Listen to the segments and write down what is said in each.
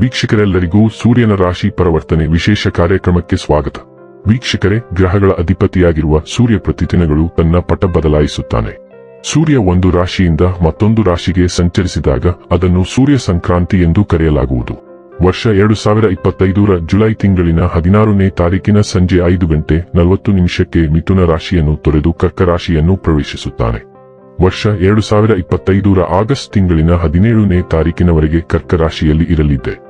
ವೀಕ್ಷಕರೆಲ್ಲರಿಗೂ ಸೂರ್ಯನ ರಾಶಿ ಪರಿವರ್ತನೆ ವಿಶೇಷ ಕಾರ್ಯಕ್ರಮಕ್ಕೆ ಸ್ವಾಗತ. ವೀಕ್ಷಕರೇ, ಗ್ರಹಗಳ ಅಧಿಪತಿಯಾಗಿರುವ ಸೂರ್ಯ ಪ್ರತಿದಿನಗಳು ತನ್ನ ಪಟ ಬದಲಾಯಿಸುತ್ತಾನೆ. ಸೂರ್ಯ ಒಂದು ರಾಶಿಯಿಂದ ಮತ್ತೊಂದು ರಾಶಿಗೆ ಸಂಚರಿಸಿದಾಗ ಅದನ್ನು ಸೂರ್ಯ ಸಂಕ್ರಾಂತಿ ಎಂದು ಕರೆಯಲಾಗುವುದು. ವರ್ಷ ಎರಡು ಸಾವಿರ ಇಪ್ಪತ್ತೈದರ ಜುಲೈ ತಿಂಗಳಿನ ಹದಿನಾರನೇ ತಾರೀಕಿನ ಸಂಜೆ ಐದು ಗಂಟೆ ನಲವತ್ತು ನಿಮಿಷಕ್ಕೆ ಮಿಥುನ ರಾಶಿಯನ್ನು ತೊರೆದು ಕರ್ಕ ರಾಶಿಯನ್ನು ಪ್ರವೇಶಿಸುತ್ತಾನೆ. ವರ್ಷ ಎರಡು ಸಾವಿರ ಇಪ್ಪತ್ತೈದರ ಆಗಸ್ಟ್ ತಿಂಗಳಿನ ಹದಿನೇಳನೇ ತಾರೀಕಿನವರೆಗೆ ಕರ್ಕ ರಾಶಿಯಲ್ಲಿ ಇರಲಿದೆ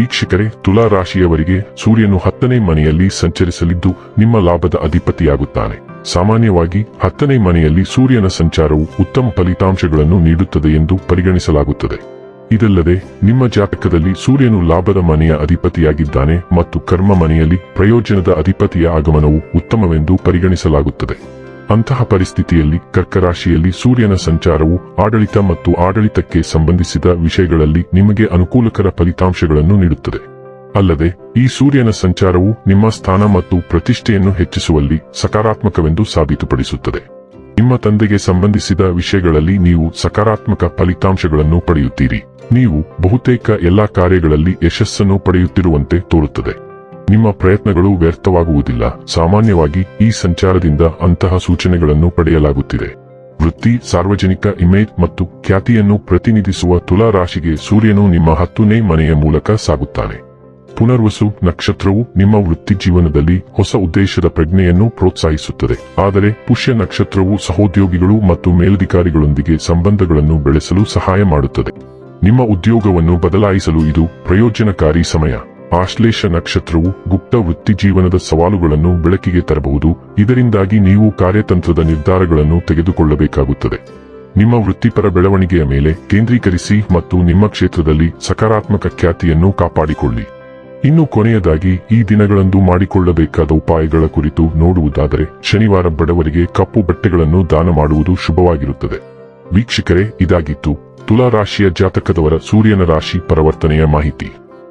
ವೀಕ್ಷಕರೇ ತುಲಾ ರಾಶಿಯವರಿಗೆ ಸೂರ್ಯನು ಹತ್ತನೇ ಮನೆಯಲ್ಲಿ ಸಂಚರಿಸಲಿದ್ದು ನಿಮ್ಮ ಲಾಭದ ಅಧಿಪತಿಯಾಗುತ್ತಾನೆ. ಸಾಮಾನ್ಯವಾಗಿ ಹತ್ತನೇ ಮನೆಯಲ್ಲಿ ಸೂರ್ಯನ ಸಂಚಾರವು ಉತ್ತಮ ಫಲಿತಾಂಶಗಳನ್ನು ನೀಡುತ್ತದೆ ಎಂದು ಪರಿಗಣಿಸಲಾಗುತ್ತದೆ. ಇದಲ್ಲದೆ, ನಿಮ್ಮ ಜಾತಕದಲ್ಲಿ ಸೂರ್ಯನು ಲಾಭದ ಮನೆಯ ಅಧಿಪತಿಯಾಗಿದ್ದಾನೆ ಮತ್ತು ಕರ್ಮ ಮನೆಯಲ್ಲಿ ಪ್ರಯೋಜನದ ಅಧಿಪತಿಯ ಆಗಮನವು ಉತ್ತಮವೆಂದು ಪರಿಗಣಿಸಲಾಗುತ್ತದೆ. ಅಂತಹ ಪರಿಸ್ಥಿತಿಯಲ್ಲಿ ಕರ್ಕರಾಶಿಯಲ್ಲಿ ಸೂರ್ಯನ ಸಂಚಾರವು ಆಡಳಿತ ಮತ್ತು ಆಡಳಿತಕ್ಕೆ ಸಂಬಂಧಿಸಿದ ವಿಷಯಗಳಲ್ಲಿ ನಿಮಗೆ ಅನುಕೂಲಕರ ಫಲಿತಾಂಶಗಳನ್ನು ನೀಡುತ್ತದೆ. ಅಲ್ಲದೆ, ಈ ಸೂರ್ಯನ ಸಂಚಾರವು ನಿಮ್ಮ ಸ್ಥಾನ ಮತ್ತು ಪ್ರತಿಷ್ಠೆಯನ್ನು ಹೆಚ್ಚಿಸುವಲ್ಲಿ ಸಕಾರಾತ್ಮಕವೆಂದು ಸಾಬೀತುಪಡಿಸುತ್ತದೆ. ನಿಮ್ಮ ತಂದೆಗೆ ಸಂಬಂಧಿಸಿದ ವಿಷಯಗಳಲ್ಲಿ ನೀವು ಸಕಾರಾತ್ಮಕ ಫಲಿತಾಂಶಗಳನ್ನು ಪಡೆಯುತ್ತೀರಿ. ನೀವು ಬಹುತೇಕ ಎಲ್ಲಾ ಕಾರ್ಯಗಳಲ್ಲಿ ಯಶಸ್ಸನ್ನು ಪಡೆಯುತ್ತಿರುವಂತೆ ತೋರುತ್ತದೆ. ನಿಮ್ಮ ಪ್ರಯತ್ನಗಳು ವ್ಯರ್ಥವಾಗುವುದಿಲ್ಲ. ಸಾಮಾನ್ಯವಾಗಿ ಈ ಸಂಚಾರದಿಂದ ಅಂತಹ ಸೂಚನೆಗಳನ್ನು ಪಡೆಯಲಾಗುತ್ತಿದೆ. ವೃತ್ತಿ, ಸಾರ್ವಜನಿಕ ಇಮೇಜ್ ಮತ್ತು ಖ್ಯಾತಿಯನ್ನು ಪ್ರತಿನಿಧಿಸುವ ತುಲಾ ರಾಶಿಗೆ ಸೂರ್ಯನು ನಿಮ್ಮ ಹತ್ತನೇ ಮನೆಯ ಮೂಲಕ ಸಾಗುತ್ತಾನೆ. ಪುನರ್ವಸು ನಕ್ಷತ್ರವು ನಿಮ್ಮ ವೃತ್ತಿ ಜೀವನದಲ್ಲಿ ಹೊಸ ಉದ್ದೇಶದ ಪ್ರಜ್ಞೆಯನ್ನು ಪ್ರೋತ್ಸಾಹಿಸುತ್ತದೆ. ಆದರೆ ಪುಷ್ಯ ನಕ್ಷತ್ರವು ಸಹೋದ್ಯೋಗಿಗಳು ಮತ್ತು ಮೇಲಧಿಕಾರಿಗಳೊಂದಿಗೆ ಸಂಬಂಧಗಳನ್ನು ಬೆಳೆಸಲು ಸಹಾಯ ಮಾಡುತ್ತದೆ. ನಿಮ್ಮ ಉದ್ಯೋಗವನ್ನು ಬದಲಾಯಿಸಲು ಇದು ಪ್ರಯೋಜನಕಾರಿ ಸಮಯ. ಆಶ್ಲೇಷ ನಕ್ಷತ್ರವು ಗುಪ್ತ ವೃತ್ತಿಜೀವನದ ಸವಾಲುಗಳನ್ನು ಬೆಳಕಿಗೆ ತರಬಹುದು. ಇದರಿಂದಾಗಿ ನೀವು ಕಾರ್ಯತಂತ್ರದ ನಿರ್ಧಾರಗಳನ್ನು ತೆಗೆದುಕೊಳ್ಳಬೇಕಾಗುತ್ತದೆ. ನಿಮ್ಮ ವೃತ್ತಿಪರ ಬೆಳವಣಿಗೆಯ ಮೇಲೆ ಕೇಂದ್ರೀಕರಿಸಿ ಮತ್ತು ನಿಮ್ಮ ಕ್ಷೇತ್ರದಲ್ಲಿ ಸಕಾರಾತ್ಮಕ ಖ್ಯಾತಿಯನ್ನು ಕಾಪಾಡಿಕೊಳ್ಳಿ. ಇನ್ನು ಕೊನೆಯದಾಗಿ, ಈ ದಿನಗಳಂದು ಮಾಡಿಕೊಳ್ಳಬೇಕಾದ ಉಪಾಯಗಳ ಕುರಿತು ನೋಡುವುದಾದರೆ, ಶನಿವಾರ ಬಡವರಿಗೆ ಕಪ್ಪು ಬಟ್ಟೆಗಳನ್ನು ದಾನ ಮಾಡುವುದು ಶುಭವಾಗಿರುತ್ತದೆ. ವೀಕ್ಷಕರೇ, ಇದಾಗಿತ್ತು. ತುಲಾ ರಾಶಿಯ ಜಾತಕದವರ ಸೂರ್ಯನ ರಾಶಿ ಪರಿವರ್ತನೆಯ ಮಾಹಿತಿ.